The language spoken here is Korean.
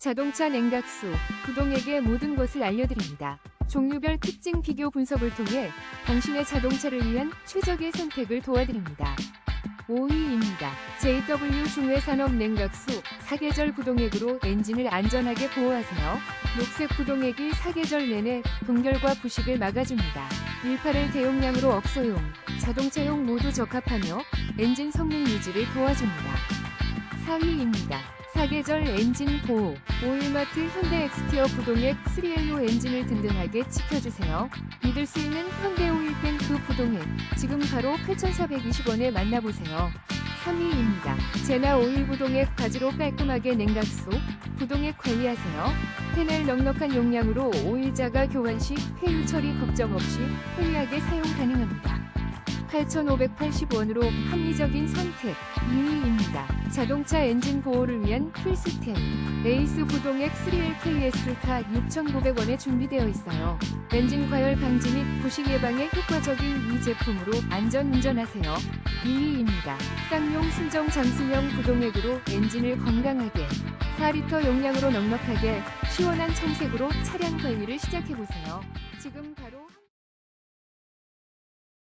자동차 냉각수, 구동액의 모든 것을 알려드립니다. 종류별 특징 비교 분석을 통해 당신의 자동차를 위한 최적의 선택을 도와드립니다. 5위입니다. JW 중외산업 냉각수 사계절 구동액으로 엔진을 안전하게 보호하세요. 녹색 구동액이 사계절 내내 동결과 부식을 막아줍니다. 1.8을 대용량으로 업소용, 자동차용 모두 적합하며 엔진 성능 유지를 도와줍니다. 4위입니다. 사계절 엔진 보호, 오일마트 현대 엑스티어 부동액 3L로 엔진을 든든하게 지켜주세요. 믿을 수 있는 현대 오일뱅 그 부동액, 지금 바로 8,420원에 만나보세요. 3위입니다. 제나 오일 부동액 바지로 깔끔하게 냉각수, 부동액 관리하세요. 페넬 넉넉한 용량으로 오일자가 교환 시 폐유 처리 걱정 없이 편리하게 사용 가능합니다. 8,580원으로 합리적인 선택 2위입니다. 자동차 엔진 보호를 위한 풀스템 레이스 부동액 3LKS가 6,900원에 준비되어 있어요. 엔진 과열 방지 및 부식 예방에 효과적인 이 제품으로 안전 운전하세요. 2위입니다. 쌍용 순정 장수형 부동액으로 엔진을 건강하게 4리터 용량으로 넉넉하게 시원한 청색으로 차량 관리를 시작해보세요. 지금 바로